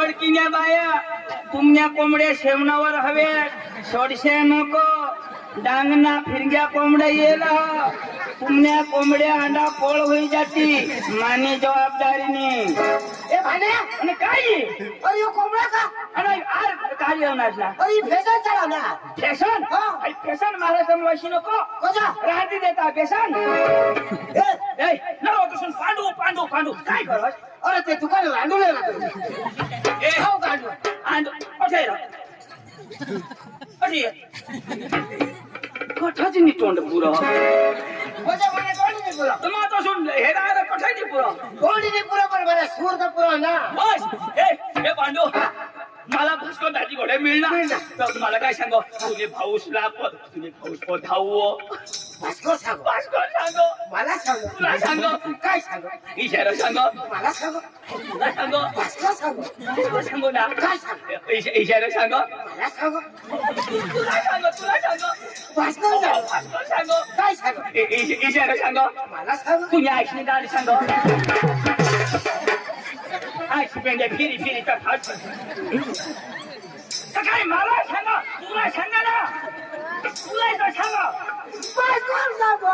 અડકીને બાયા તુમને કોમડે સેવનાવર હવે છોડશે નકો डांगना फिरग्या कोंबड्या येल. तुमच्या कोंबड्या अंडा पोळ होई जाती. माने जबाबदारीने. ए भाण्या. आणि काय? अरे यो कोंबडा का? आणि आर काय येणार ना अरे ही भेसाळ चढा ना. फॅशन हा. फॅशन महाराष्ट्र वशी नको. कसा राहते देता फॅशन ए, नको तुझून पांडू पांडू पांडू. काय करस अरे ते दुकान रांडून लागतो ए. अठे अठे कठाची नी तोंड पुरं माझ्या मने कोणी पुरा तुम्हा तो सुन हे दादा कठाची पुरं कोणी नाही पुरा पण मला सूर तर पुरा ना बस ए हे पांडू मला भस्को दाजी घोडे मिळणार तर मला काय सांग तुझे भाऊसला प- तुझे भाऊस पधाव भास्कर सांगो। भास्कर सांग। मला सांगो। तुला सांग। काय सांगो। इशारा सांग। मला सांगो। तुला सांग। भास्कर सांगो। तुला सांगू ना। काय सांगो। इश- इशारा सांग। मला सांगो। तुला सांग तुला सांग। भास्कर सांगो भास्कर सांग काय सांगो इ- इश- इशारा सांग मला सांगो तुझ्या आईशी गाडी सांग आईशी पेंड्या फिरी फिरी तर फाट काय मला सांग तुला सांग ना तुला इथं सांग भास्कर सांगो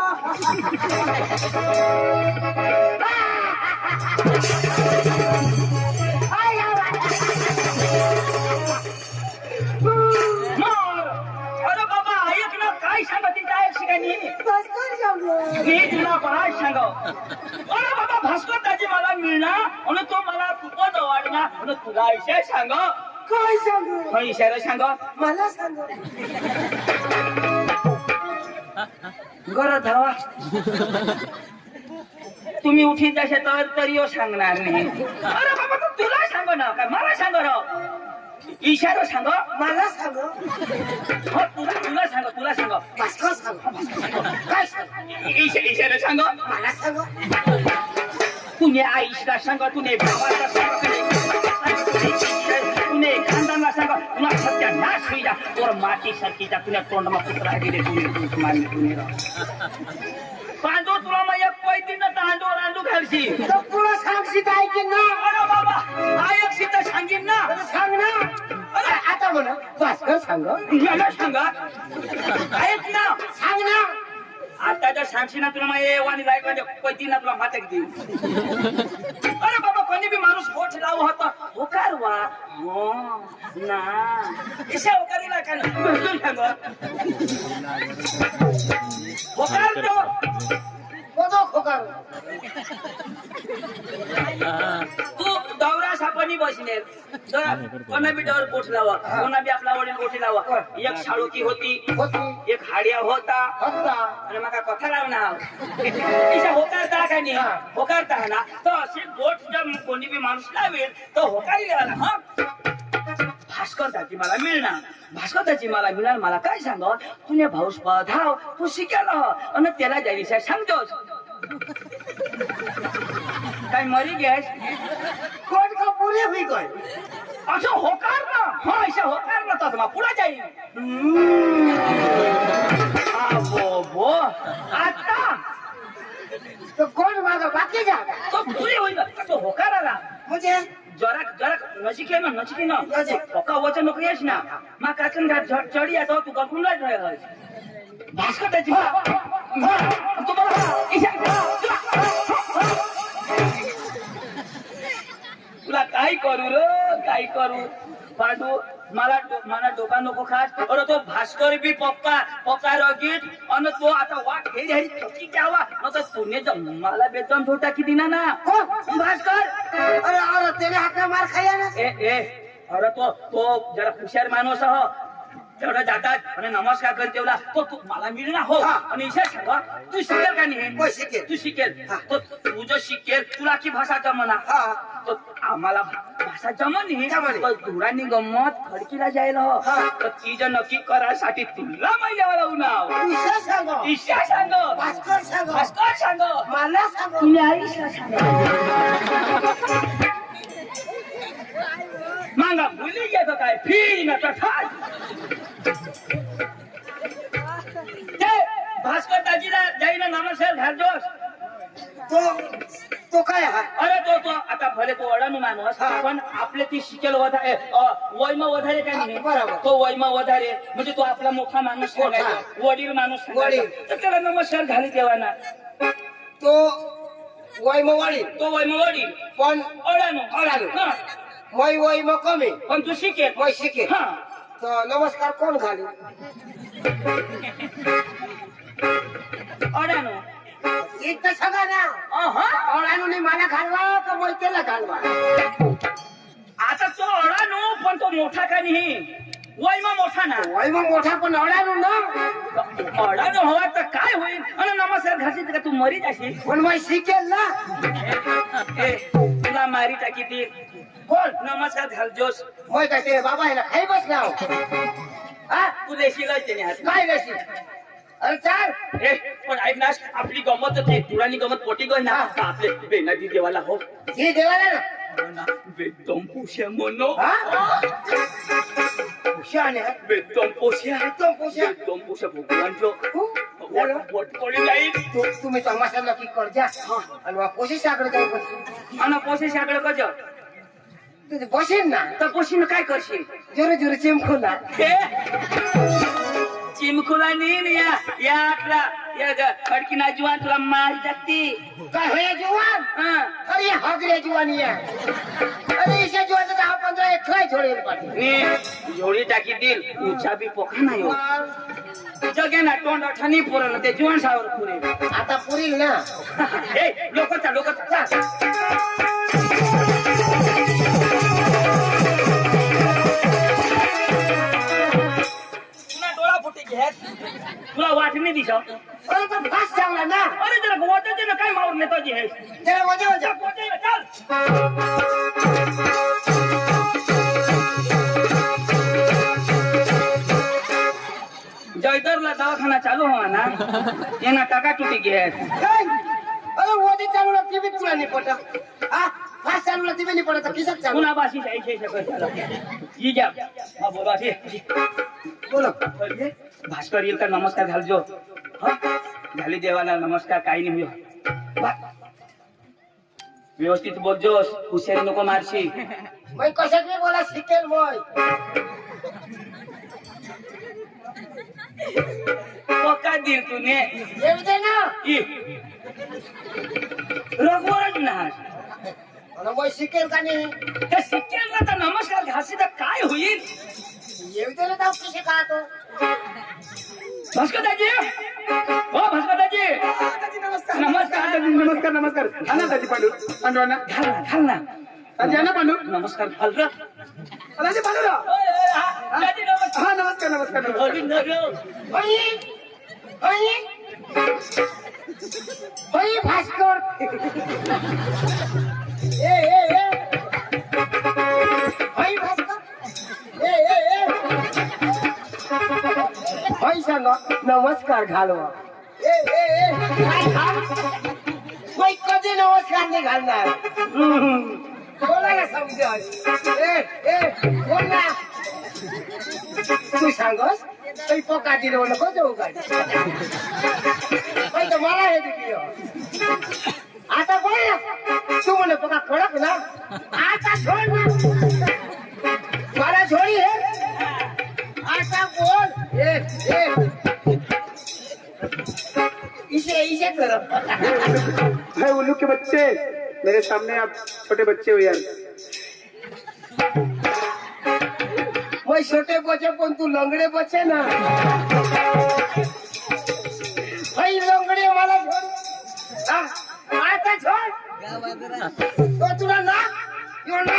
सांगो मी तुला काय सांग अरे बाबा भास्कर दाजी मला मिळणार आणि तो मला खूपच आवडणार आणि तुला विषय सांग काय सांगो मग इशारा सांग मला सांगो घर धावा तुम्ही उठीत जसे तर तरी सांगणार नाही अरे बाबा तू तुला सांग ना काय मला सांग ना ইশারও সাঙ্গ মালা সাঙ্গ তুলা তুলা সাঙ্গ তুলা সাঙ্গ ভাস্কর সাঙ্গ ইশারও সাঙ্গ মালা সাঙ্গ তুনে আইসরা সাঙ্গ তুনে বাবারা সাঙ্গ তুনে খানদানরা সাঙ্গ তুনা সত্যা নাশ হয়ে যা তোর মাটি সরকি যা তুনে পাঁচ তোলা মাইয়া কয় দিন না सांगो मला सांगा ऐक ना सांग ना आता जर सांगशी ना तुला मग ए वाणी लायक म्हणजे पैती ना तुला माते देऊ अरे बाबा कोणी बी माणूस होठ लावू होता होकार वा हो ना इशा होकारीला का ना भेटून सांग होकार तो कोदो खोकार तू दौरा बसणे कोणा बी डर बोट लावा कोणा बी आपला वडील बोटी लावा. एक शाळुकी होती होती. एक हाडिया होता. आणि मका कथा लावणार? इशा होकारता का नाही? होकारता ना? तर असे बोट जर कोणी बी माणूस लावेल तर होकारी लावा हा. भास्कर दाजी मला मिळणार. भास्कर दाजी मला मिळणार. मला काय सांग? तुने भाऊस धाव तू शिकायला. आणि त्याला जायला सांगतोस. काय मरी गॅस? कोण का पुरे हुई गय असं होकार ना हा असं होकार ना तर मग पुढे जाईल हा, बो बो आता तो कोण मागा बाकी जा तो पुरे होईल तो होकार आला म्हणजे जरा जरा नचिके ना नचिके ना नजीक. पक्का वचन नको येस ना मा काकन घाट झड चढी आता तू गपून राह भास्कर त्याची तू मला काय करू र काय करू पांडू मला डो- मला डोका नको खास अरे तो भास्कर बी पप्पा पप्पा रगीत अन तो आता वाट हे झाली चकी घ्यावा न तर पुणे मला बेदम ठोटा किती ना ना कोण भास्कर अरे अरे त्याने हात मार खाया ना ए ए अरे तो तो जरा हुशार माणूस आहो तेवढं जातात आणि नमस्कार कर तेवढा तो तू मला मिळणार हो हा. आणि ईशा सांगा तू शिकेल का नाही होय, शिकेल. तू शिकेल हा. तो तू जो शिकेल तुला की भाषा जमना हा तो आम्हाला भाषा जमन नाही जमन. पण धुरांनी गंमत खडकीला जायला हो. हा. तर ती जर नक्की करायसाठी तुला महिन्यावर लावू नाव विषय सांगा ईशा सांग भास्कर सांगा भास्कर सांग मला सांगा तुला ईशा सांग मांगा मुली येतो काय फी न तर ठाय ते भास्कर दाजीला जाईना नमस्कार घालतोस तो तो काय हा अरे तो तो आता भले तो अडाणू माणूस हा. पण आपले ती शिकेल वधारे वैमा वधारे काय नाही बरोबर. तो वैमा वधारे म्हणजे तो आपला मोठा माणूस मोठा. सांगायचा वडील माणूस सांगायचा. वडील. तर त्याला नमस्कार घाली तेव्हा ना तो वैमवाडी तो वैमा वडील पण अडाणू अडाणू. हा. मै वैम कमी पण तू शिकेल मै शिके हा तर नमस्कार कोण घालू अडाणू इथं सगळं ना अहा. अळानूने मला घालवा का मैत्रीला घालवा? आता तो अडाणू पण तो मोठा का नाही? वैमा मोठा ना? वैम मोठा पण अळानू ना? अडाणू हवा तर काय होईल? आणि नमस्कार घासीत का तू मरी जाशील पण मै शिकेल ना? ए, तुला मारी टाकी ती. कोण? नमस्कार घाल जोश मै काय ते बाबा ह्याला खाई बसला हा. तू देशील काय नशी અરે ચાલ. એ પણ આઈ નાશ આપણી ગમત હતી તુરાની ગમત પોટી ગઈ ના કાપે બે નદી દેવાલા હો. જે દેવાલા ના બે તમ પૂછે મનો. હા? પૂછ્યા ને બે તમ પૂછ્યા તમ પૂછ્યા તમ પૂછે. તો પછી કાંઈ કરશે? જોરે જોરે ચેમ ખોલા? चिमकुला नीन या या आपला या खडकीना जुवान तुला मारी टाकती काय होय जवान? हा. अरे हगरे जवानी आहे अरे इसे जवान दहा पंधरा एक काय छोडेल पाठी नी जोडी टाकी देईल. उचा बी पोखा नाही हो. जगे ना तोंड अठानी पुरलं ते जीवन सावर पुरे. आता पुरील ना. ए लोकचा लोकचा तुला डोळा फुटे घे तुला वाटणी दिस अरे अरे तो फास्ट चांगला ना जरा गोवाचं ना काय मारून नेतो जी हे जरा वजा वजा चल जयदरला दवाखाना चालू हवा ना येना टाका तुटी घे काय? अरे वजे चालू लागते बी तुला नाही पटत हा फास्ट चालू लागते बी नाही पटत किसत चालू पुन्हा बाशी जायचे शकत ये जा हा बोला ये बोलो अरे, भास्कर येईल का? नमस्कार घालजो हा? झाली देवाला नमस्कार काही नाही. व्यवस्थित बोलजोस हुशारी नको मारशी. मैं कशात बी बोला शिकेल मय पक्का दिल तूने. येऊ दे ना. रघुवरच ना. मग शिकेल का नाही? त्या शिक्क्यांना तर नमस्कार घासी तर काय होईल? येऊ दे ना जाऊ कसे का तो भास्कर दाजी! हो भास्कर दाजी! नमस्कार नमस्कार दाजी नमस्कार नमस्कार. आणा दाजी पांडू. पांडू आणा. घाल ना घाल ना. दाजी आणा पांडू. नमस्कार घाल र. दाजी पांडू ओय, हा, नमस्कार. नमस्कार नमस्कार. होई होई होई भास्कर. ए ए ए. भास्कर. ভয়সঙ্গ নমস্কার ঘালো। ওই কদি নমস্কার নি ঘাল না তুই সাঙ্গস ওই পকা দিলে বলে কত ওই তো মারা হে দিও আতা বল না, তুই বলে পকা খড়ক না। আতা ঝোড় না। মারা ঝোড়ি হে। आटा भाई उल्लू के बच्चे। मेरे सामने आप छोटे बच्चे हो यार। वो छोटे बच्चे पण तू लंगड़े बच्चे ना। भाई लंगड़े मला आता छोड़ तो तुला तो ना यो ना।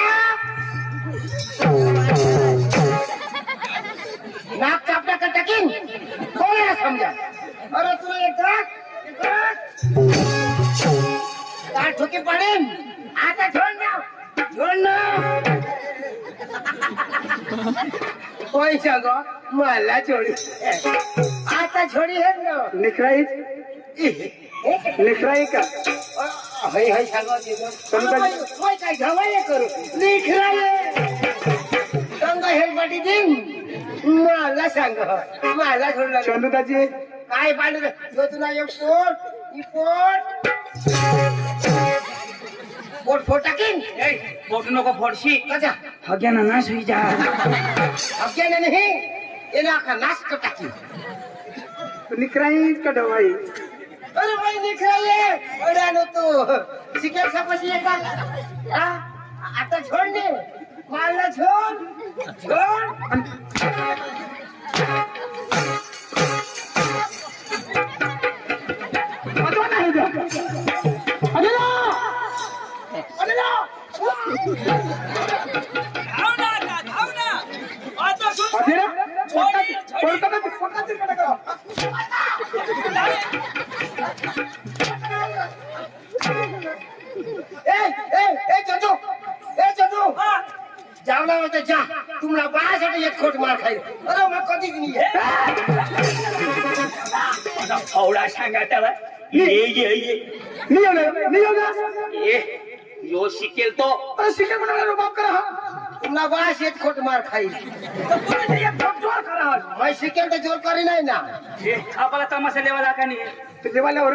नाक चापटा कर टकिन कौन है समझा अरे तू एक ट्रक कार ठोके पड़ेन आता छोड़ ना छोड़ ना। कोई जगह मला छोड़ी आता छोड़ी है ना। निखराई। निखराई का। हई हई सांगो दिसो तुमका कोई काय घावाय करू? निखराई गंगा हेलपाटी दिन। मला सांग. मला सोडला चंदुताची काय पाडलं जो तुला एक पोट ही पोट. पोट फोड टाकीन बोट नको फोडशी. अच्छा हग्याना नाश होई जा. अज्ञान नाही येणं आखा नाश कर टाकी निकराईच का डवाई? अरे बाई निखराले ओढानो तू. शिकेल सपशी एका आ, आता छोड ने. मारला छोड छोड अजून नाही द्या. अजून ना. अजून ना. धाव ना हा. जा तुमला बाळासाठी एक खोट मार खाईल अरे मग कधीच नाही फावडा सांगा त्याला ये ये ये नाही येणार, नाही येणार. ये यो शिकेल तो अरे शिके म्हणाला बाप करा. तुमला बाळाशी एक खोट मार खाईल जोर करा. मैं शिकेल तर जोर करी नाही ना आपला तमाशा लेवाला का नाही जेवायला हो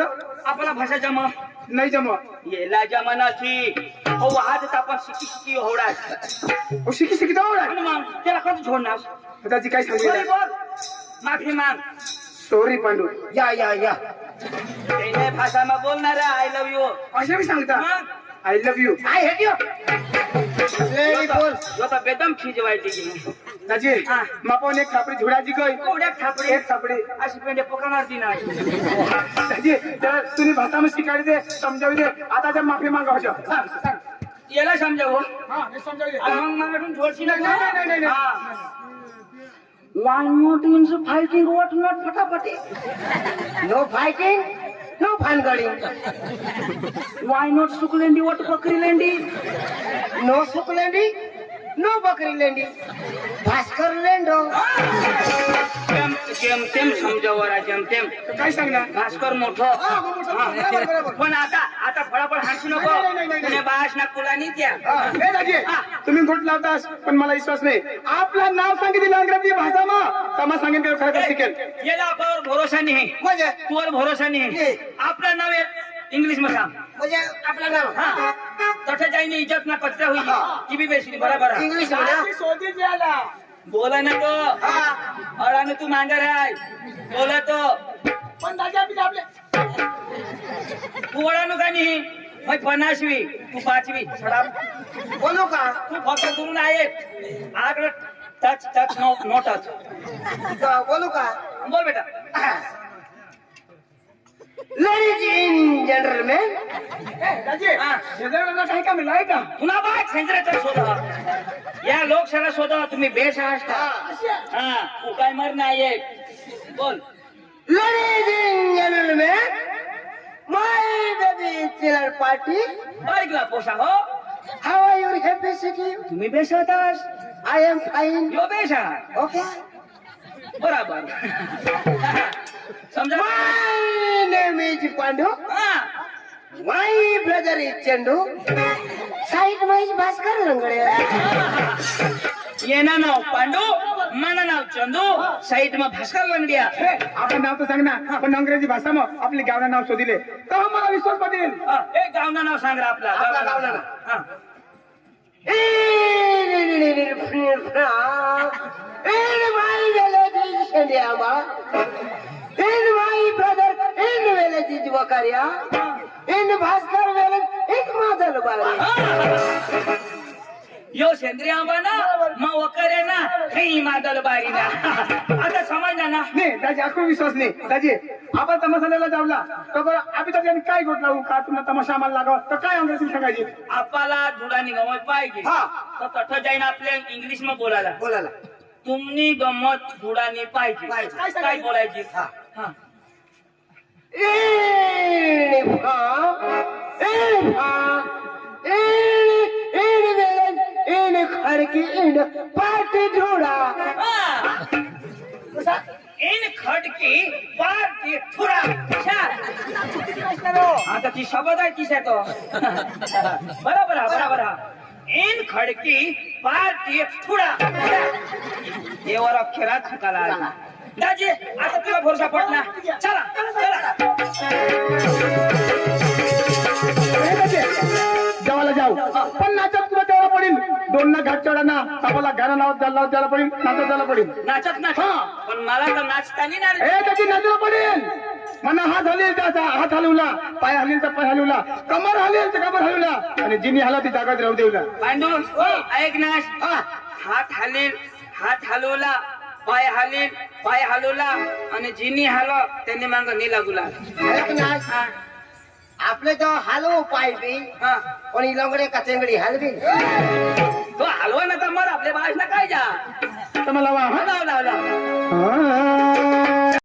आपला भाषा जमा नाही जमा येला जमानाची हो आज आपण शिकी शिकी होडा ओ शिकी शिकी जाऊ आणि मग त्याला कसं झोडणार दादाजी काय सांगितलं बोल माफी माग सॉरी पांडू या या या त्याने भाषाમાં बोलणार आय लव्ह यू अशा मी सांगता मग I love you I hate you lady बोल यो तर बेदम खिजवायची की दाजी हा. मापावून एक खापडी झुडाची गय एवढ्या थापडे एक खापडी अशी पेंडे पकडणार ती नाही दाजी तुम्ही भाषा शिकायला दे समजावी दे आता त्या माफी मागा सांग याला समजावं? समजावी दे आणि मग मागातून थोडशी नाही, नाही, नाही, नाही, नाही. Why not in the fighting what not फटाफटी. नो फायटिंग नो भानगडिंग Why not सुकलेंडी what बकरी लेंडी नो सुकलेंडी नो बकरी लेंडी भास्कर लेंडो जेम जेम तेम समजावं जेम तेम तर काय सांगणार? भास्कर मोठं. हा. पण आता आता फळाफळ हाणशी नको. त्या तुम्ही गोट लावतास पण मला विश्वास नाही. आपलं नाव सांगितलं अंग्रेजी भाषा मा तमा सांगेन का खरं शिकेल याला आपल्यावर भरोसा नाही. म्हणजे? तुवर भरोसा नाही. आपलं नाव इंग्लिशमध्ये म्हणजे आपलं नाव? हा. तठे जाईने इज्जत ना कचरा होई हा. ती बी बेसली बरोबर. इंग्लिश बोला ना तो. हा. अडाने तू मांगर आहे. बोला तो. पण दाजी आपली आपले. तू ओळानो का नाही मग पन्नासवी. तू पाचवी. सडा बोलू का? तू फक्त करून आहे. आकडे touch touch no no touch बोलू का? बोल बेटा. लेडीज इन हा. शेजाऱ्याला काही का मिळाय का पुन्हा बा सेंद्राचा शोधा या लोकशाला शोधा तुम्ही बेस आहात. का हा तू काय मर नाही बोल. Ladies and gentlemen, my baby chiller party. बारीकला पोसा हो. Are you, happy city? तुम्ही बेस होतास I am fine. यो बेस आहात. Okay. बराबर. समजा My name is Pandu. हा My brother is Chandu. Side wise Bhaskar Rangade. येना नाव पांडू मना नाव चंदू साईड मा भास्कर लंगडिया हे, आपलं नाव तर सांग ना पण अंग्रेजी भाषा मग आपली गावना नाव शोधिले तर मला विश्वास पटेल हा, ए गावना नाव सांग रे आपला आपला गावना नाव. हा. In my brother in village is Wakaria. In Bhaskar village is Madalbari. यो सेंद्रिय आंबा ना मग वकरे ना काही मादल बारी ना. आता समजला ना नाही दाजी आपण विश्वास नाही. दाजी आपण तमाशाला जावला. तर बरं आम्ही त्याच्याने काय गोट लावू का तुम्हाला तमाशा आम्हाला लागाव तर काय अंग्रेजी सांगायची? आपला धुडा निघाव पाहिजे. हा. तर तठ जाईन आपल्या इंग्लिशमध्ये बोलायला. बोलायला. तुमनी गंमत बुडानी पाहिजे. पाहिजे. काय काय बोलायची? हा. हा. इन भा इन भा in in Velan in Khadki in पाटी ढोळा हा. कसा इन खडकी पार थोडा आता ती शब्द आहे तिच्या तो बरोबर हा, बरोबर हा. इन खडकी पार थोडा देवर अक्षरात हाताला आला. दाजी आता तुला भरोसा पटला. चला? जेवायला जाऊ. पण नाचत तुला तेवढा पडेल. दोन ना घाट चढा तापाला घाणं लावत द्यायला लावत द्यायला पडेल नाचत द्यायला पडेल. नाचत नाच. हा. पण मला तर नाचता नाही ना रे. हे त्याची नजर पडेल. म्हणा हात हलेल त्याचा. हात हलवला. पाय हलेल तर पाय हलवला. कमर हलेल तर कमर हलवला. आणि जिनी हला ती जागात राहू देवला. पांडू ऐक ना. हा. हात हालील हात हलवला. पाय हालील पाय हलवला आणि जिनी हालो त्यांनी मांग नी लागूला ना हा, आपले तो हलवू पाहिजे हा. पण ही लंगडे का चेंगडी हलवी तो हलवा ना तर मर आपल्या बाळाला काय जा? तर मला.